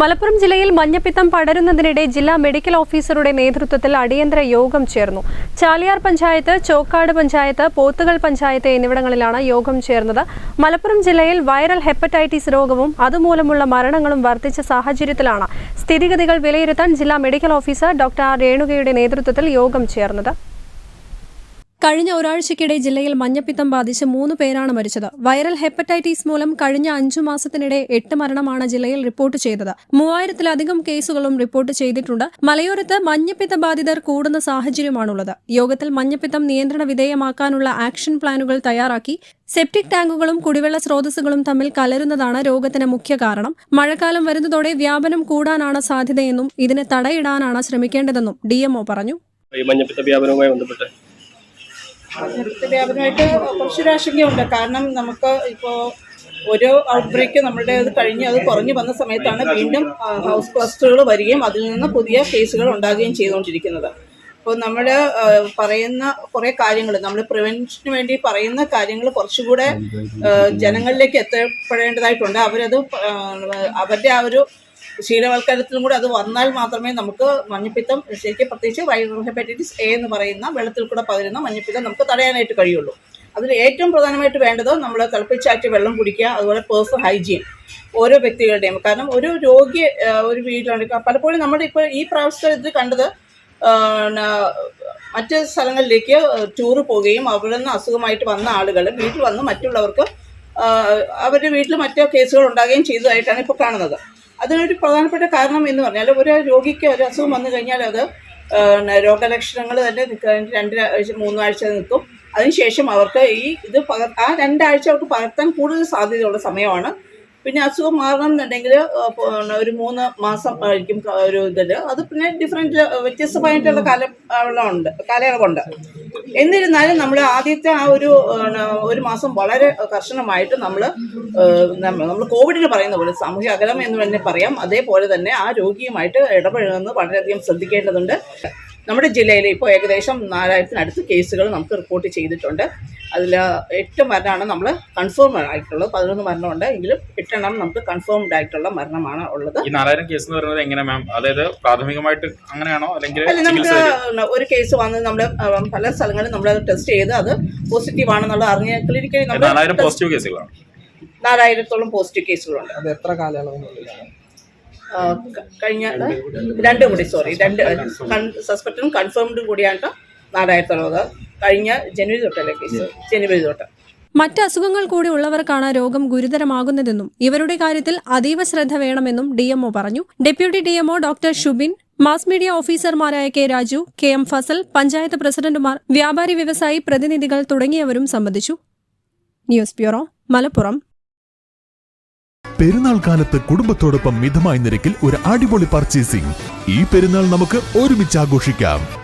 Malappuram ജില്ലയിൽ മഞ്ഞപ്പിത്തം പടരുന്നതിനിടെ ജില്ലാ മെഡിക്കൽ ഓഫീസറുടെ നേതൃത്വത്തിൽ അടിയന്തര യോഗം ചേർന്നു. ചാലിയാർ പഞ്ചായത്ത് ചോക്കാട് പഞ്ചായത്ത് പോത്തുകൾ പഞ്ചായത്ത് എന്നിവിടങ്ങളിലാണ് യോഗം ചേർന്നത്. മലപ്പുറം ജില്ലയിൽ വൈറൽ ഹെപ്പറ്റൈറ്റിസ് രോഗവും അതുമൂലമുള്ള മരണങ്ങളും വർദ്ധിച്ച സാഹചര്യത്തിലാണ്. സ്ഥിതിഗതികൾ വിലയിരുത്താൻ ജില്ലാ മെഡിക്കൽ ഓഫീസർ ഡോക്ടർ ആർ രേണുകയുടെ നേതൃത്വത്തിൽ യോഗം ചേർന്നത്. കഴിഞ്ഞ ഒരാഴ്ചയ്ക്കിടെ ജില്ലയിൽ മഞ്ഞപ്പിത്തം ബാധിച്ച് മൂന്ന് പേരാണ് മരിച്ചത്. വൈറൽ ഹെപ്പറ്റൈറ്റിസ് മൂലം കഴിഞ്ഞ അഞ്ചു മാസത്തിനിടെ എട്ട് മരണമാണ് ജില്ലയിൽ റിപ്പോർട്ട് ചെയ്തത്. മൂവായിരത്തിലധികം കേസുകളും റിപ്പോർട്ട് ചെയ്തിട്ടുണ്ട്. മലയോരത്ത് മഞ്ഞപ്പിത്ത ബാധിതർ കൂടുന്ന സാഹചര്യമാണുള്ളത്. യോഗത്തിൽ മഞ്ഞപ്പിത്തം നിയന്ത്രണ വിധേയമാക്കാനുള്ള ആക്ഷൻ പ്ലാനുകൾ തയ്യാറാക്കി സെപ്റ്റിക് ടാങ്കുകളും കുടിവെള്ള സ്രോതസ്സുകളും തമ്മിൽ കലരുന്നതാണ് രോഗത്തിന് മുഖ്യ കാരണം. മഴക്കാലം വരുന്നതോടെ വ്യാപനം കൂടാനാണ് സാധ്യതയെന്നും ഇതിന് തടയിടാനാണ് ശ്രമിക്കേണ്ടതെന്നും ഡിഎംഒ പറഞ്ഞു. ഈ മഞ്ഞപ്പിത്ത വ്യാപനവുമായി ബന്ധപ്പെട്ട് മഞ്ഞപ്പിത്ത വ്യാപനമായിട്ട് കുറച്ചൊരു ആശങ്കയുണ്ട്. കാരണം നമുക്ക് ഇപ്പോൾ ഓരോ ഔട്ട് ബ്രേക്ക് നമ്മുടെ അത് കഴിഞ്ഞ് അത് കുറഞ്ഞു വന്ന സമയത്താണ് വീണ്ടും ഹൗസ് ക്ലസ്റ്ററുകൾ വരികയും അതിൽ നിന്ന് പുതിയ കേസുകൾ ഉണ്ടാകുകയും ചെയ്തുകൊണ്ടിരിക്കുന്നത്. അപ്പോൾ നമ്മൾ പറയുന്ന കുറേ കാര്യങ്ങൾ നമ്മൾ പ്രിവെൻഷന് വേണ്ടി പറയുന്ന കാര്യങ്ങൾ കുറച്ചുകൂടെ ജനങ്ങളിലേക്ക് എത്തപ്പെടേണ്ടതായിട്ടുണ്ട്. അവരത് അവരുടെ ആ ഒരു ശീലവൽക്കരണത്തിലും കൂടെ അത് വന്നാൽ മാത്രമേ നമുക്ക് മഞ്ഞപ്പിത്തം ശരിക്കും പ്രത്യേകിച്ച് വൈറൽ ഹെപ്പറ്റൈറ്റിസ് എ എന്ന് പറയുന്ന വെള്ളത്തിൽ കൂടെ പകരുന്ന മഞ്ഞപ്പിത്തം നമുക്ക് തടയാനായിട്ട് കഴിയുള്ളൂ. അതിൽ ഏറ്റവും പ്രധാനമായിട്ട് വേണ്ടത് നമ്മൾ തിളപ്പിച്ചാറ്റി വെള്ളം കുടിക്കുക അതുപോലെ പേഴ്സണൽ ഹൈജീൻ ഓരോ വ്യക്തികളുടെയും. കാരണം ഒരു രോഗി ഒരു വീട്ടിലാണ് പലപ്പോഴും നമ്മൾ ഇപ്പോൾ ഈ പ്രാവശ്യത്തെ ഇത് കണ്ടത് മറ്റ് സ്ഥലങ്ങളിലേക്ക് ടൂറ് പോവുകയും അവിടെ നിന്ന് അസുഖമായിട്ട് വന്ന ആളുകൾ വീട്ടിൽ വന്ന് മറ്റുള്ളവർക്ക് അവരുടെ വീട്ടിൽ മറ്റു കേസുകൾ ഉണ്ടാകുകയും ചെയ്തതായിട്ടാണ് ഇപ്പോൾ കാണുന്നത്. അതിനൊരു പ്രധാനപ്പെട്ട കാരണം എന്ന് പറഞ്ഞാൽ ഒരു രോഗിക്ക് ഒരു അസുഖം വന്നു കഴിഞ്ഞാൽ അത് രോഗലക്ഷണങ്ങൾ തന്നെ നിൽക്കാൻ രണ്ട് ആഴ്ച മൂന്നാഴ്ച നിൽക്കും. അതിനുശേഷം അവർക്ക് ഈ ഇത് പകർ ആ രണ്ടാഴ്ച അവർക്ക് പകർത്താൻ കൂടുതൽ സാധ്യതയുള്ള സമയമാണ്. പിന്നെ അസുഖം മാറണം എന്നുണ്ടെങ്കിൽ ഒരു മൂന്ന് മാസം ആയിരിക്കും ഒരു ഇതിൽ അത് പിന്നെ ഡിഫറെന്റ് വ്യത്യസ്തമായിട്ടുള്ള ഉണ്ട് കാലയളവുണ്ട്. എന്നിരുന്നാലും നമ്മൾ ആദ്യത്തെ ആ ഒരു ഒരു മാസം വളരെ കർശനമായിട്ട് നമ്മൾ നമ്മൾ കോവിഡിന് പറയുന്ന പോലെ സാമൂഹ്യ അകലം എന്ന് തന്നെ പറയാം. അതേപോലെ തന്നെ ആ രോഗിയുമായിട്ട് ഇടപഴകുന്നത് വളരെയധികം ശ്രദ്ധിക്കേണ്ടതുണ്ട്. നമ്മുടെ ജില്ലയിൽ ഇപ്പോൾ ഏകദേശം നാലായിരത്തിനടുത്ത് കേസുകൾ നമുക്ക് റിപ്പോർട്ട് ചെയ്തിട്ടുണ്ട്. അതിൽ എട്ട് മരണമാണ് നമ്മൾ കൺഫേം ആയിട്ടുള്ളത്. പതിനൊന്ന് മരണമുണ്ട്. എങ്കിലും എട്ടെണ്ണം നമുക്ക് കൺഫേംഡ് ആയിട്ടുള്ള മരണമാണ് ഉള്ളത്. ഈ നാലായിരം കേസ് എന്ന് പറയുന്നത് എങ്ങനെ മാം അതായത് പ്രാഥമികമായിട്ട് അങ്ങനെയാണോ? അല്ലെങ്കിൽ അല്ല നമുക്ക് ഒരു കേസ് വന്ന് നമ്മൾ പല സ്ഥലങ്ങളിൽ നമ്മൾ ടെസ്റ്റ് ചെയ്ത് അത് പോസിറ്റീവ് ആണെന്നുള്ളത് അറിഞ്ഞ് ക്ലിനിക്കലി നമ്മൾ പോസിറ്റീവ് കേസുകളാണ് നാലായിരത്തോളം പോസിറ്റീവ് കേസുകളുണ്ട് അത് എത്ര കാലയളവിനുള്ളിലാണ് കഴിഞ്ഞ രണ്ടും കൂടി സോറി രണ്ട് സസ്പെക്റ്റും കൺഫേംഡും കൂടിയാണ് നാലായിരത്തോളം കഴിഞ്ഞ ജനുവരി തൊട്ടല്ലേ കേസ് ജനുവരി തൊട്ട്. മറ്റ് അസുഖങ്ങൾ കൂടി ഉള്ളവർക്കാണ് രോഗം ഗുരുതരമാകുന്നതെന്നും ഇവരുടെ കാര്യത്തിൽ അതീവ ശ്രദ്ധ വേണമെന്നും ഡിഎംഒ പറഞ്ഞു. Deputy DMO doctor Shubin mass media ഓഫീസർമാരായ K Raju K M Fasal panchayat പ്രസിഡന്റുമാർ വ്യാപാരി വ്യവസായി പ്രതിനിധികൾ തുടങ്ങിയവരും സംബന്ധിച്ചു. News bureau Malappuram. പെരുന്നാൾ കാലത്ത് കുടുംബത്തോടൊപ്പം മിതമായ നിരക്കിൽ ഒരു അടിപൊളി പർച്ചേസിംഗ് ഈ പെരുന്നാൾ നമുക്ക് ഒരുമിച്ച് ആഘോഷിക്കാം.